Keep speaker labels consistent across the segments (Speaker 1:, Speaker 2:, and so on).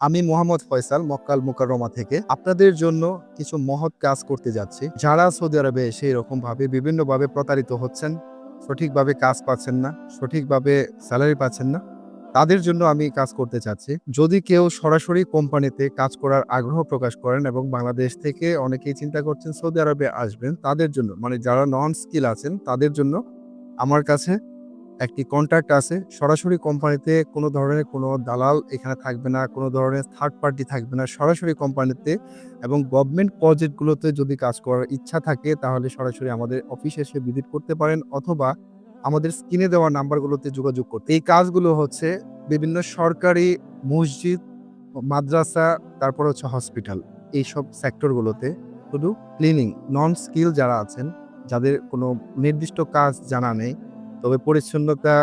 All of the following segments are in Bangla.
Speaker 1: আমি মোহাম্মদ ফয়সাল, মক্কাল মুকাররমা থেকে। আপনাদের জন্য কিছু মহৎ কাজ করতে যাচ্ছি। যারা সৌদি আরবে এসে এরকম ভাবে বিভিন্নভাবে প্রতারিত হচ্ছেন, সঠিকভাবে কাজ পাচ্ছেন না, সঠিকভাবে স্যালারি পাচ্ছেন না, তাদের জন্য আমি কাজ করতে চাচ্ছি। যদি কেউ সরাসরি কোম্পানিতে কাজ করার আগ্রহ প্রকাশ করেন এবং বাংলাদেশ থেকে অনেকেই চিন্তা করছেন সৌদি আরবে আসবেন, তাদের জন্য মানে যারা নন স্কিল আছেন, তাদের জন্য আমার কাছে একটি কন্ট্রাক্ট আছে, সরাসরি কোম্পানিতে কোনো ধরনের কোনো দালাল এখানে থাকবে না, কোনো ধরনের থার্ড পার্টি থাকবে না, সরাসরি কোম্পানিতে এবং গভর্নমেন্ট প্রজেক্টগুলোতে যদি কাজ করার ইচ্ছা থাকে, তাহলে সরাসরি আমাদের অফিসে এসে ভিজিট করতে পারেন অথবা আমাদের স্ক্রিনে দেওয়া নাম্বারগুলোতে যোগাযোগ করতে। এই কাজগুলো হচ্ছে বিভিন্ন সরকারি মসজিদ, মাদ্রাসা, তারপর হচ্ছে হসপিটাল এইসব সেক্টরগুলোতে শুধু ক্লিনিং নন স্কিল যারা আছেন, যাদের কোনো নির্দিষ্ট কাজ জানা নেই তবে পরিচ্ছন্নতা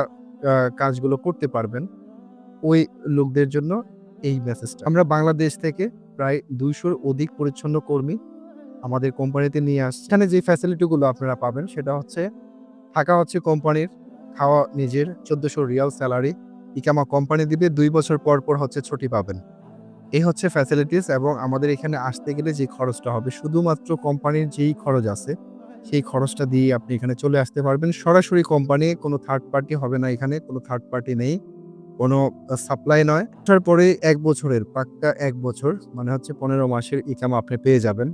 Speaker 1: কাজগুলো করতে পারবেন ওই লোকদের জন্য এই মেসেজটা আমরা বাংলাদেশ থেকে প্রায় দুইশোর অধিক পরিচ্ছন্ন কর্মী আমাদের কোম্পানিতে নিয়ে আসছি। এখানে যে ফ্যাসিলিটিগুলো আপনারা পাবেন সেটা হচ্ছে থাকা হচ্ছে কোম্পানির, খাওয়া নিজের, চোদ্দোশো রিয়াল স্যালারি ইকামা কোম্পানি দিবে, দুই বছর পর পর হচ্ছে ছুটি পাবেন। এই হচ্ছে ফ্যাসিলিটিস এবং আমাদের এখানে আসতে গেলে যে খরচটা হবে, শুধুমাত্র কোম্পানির যেই খরচ আছে সেই খরচটা দিয়ে আপনি এখানে চলে আসতে পারবেন। সরাসরি কোম্পানি, কোনো থার্ড পার্টি হবে না এখানে, কোনো থার্ড পার্টি নেই, কোনো সাপ্লাই নয়। তারপরে এক বছরের, পাক্কা এক বছর মানে হচ্ছে পনেরো মাসের ইকামা আপনি পেয়ে যাবেন।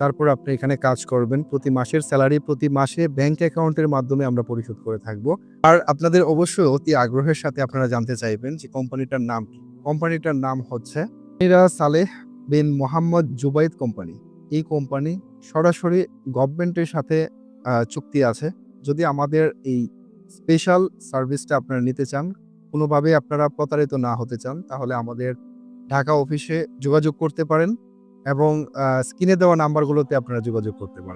Speaker 1: তারপর আপনি এখানে কাজ করবেন, প্রতি মাসের স্যালারি প্রতি মাসে ব্যাংক অ্যাকাউন্টের মাধ্যমে আমরা পরিশোধ করে থাকব। আর আপনাদের অবশ্যই অতি আগ্রহের সাথে আপনারা জানতে চাইবেন যে কোম্পানিটার নাম কি। কোম্পানিটার নাম হচ্ছে Mira Saleh bin Mohammad Jubaid company. এই কোম্পানি সরাসরি গভর্নমেন্টের সাথে চুক্তি আছে। যদি আমাদের এই স্পেশাল সার্ভিসটা আপনারা নিতে চান কোনোভাবে আপনারা প্রতারিত না হতে চান, তাহলে আমাদের ঢাকা অফিসে যোগাযোগ করতে পারেন এবং স্ক্রিনে দেওয়া নাম্বারগুলোতে আপনারা যোগাযোগ করতে পারেন।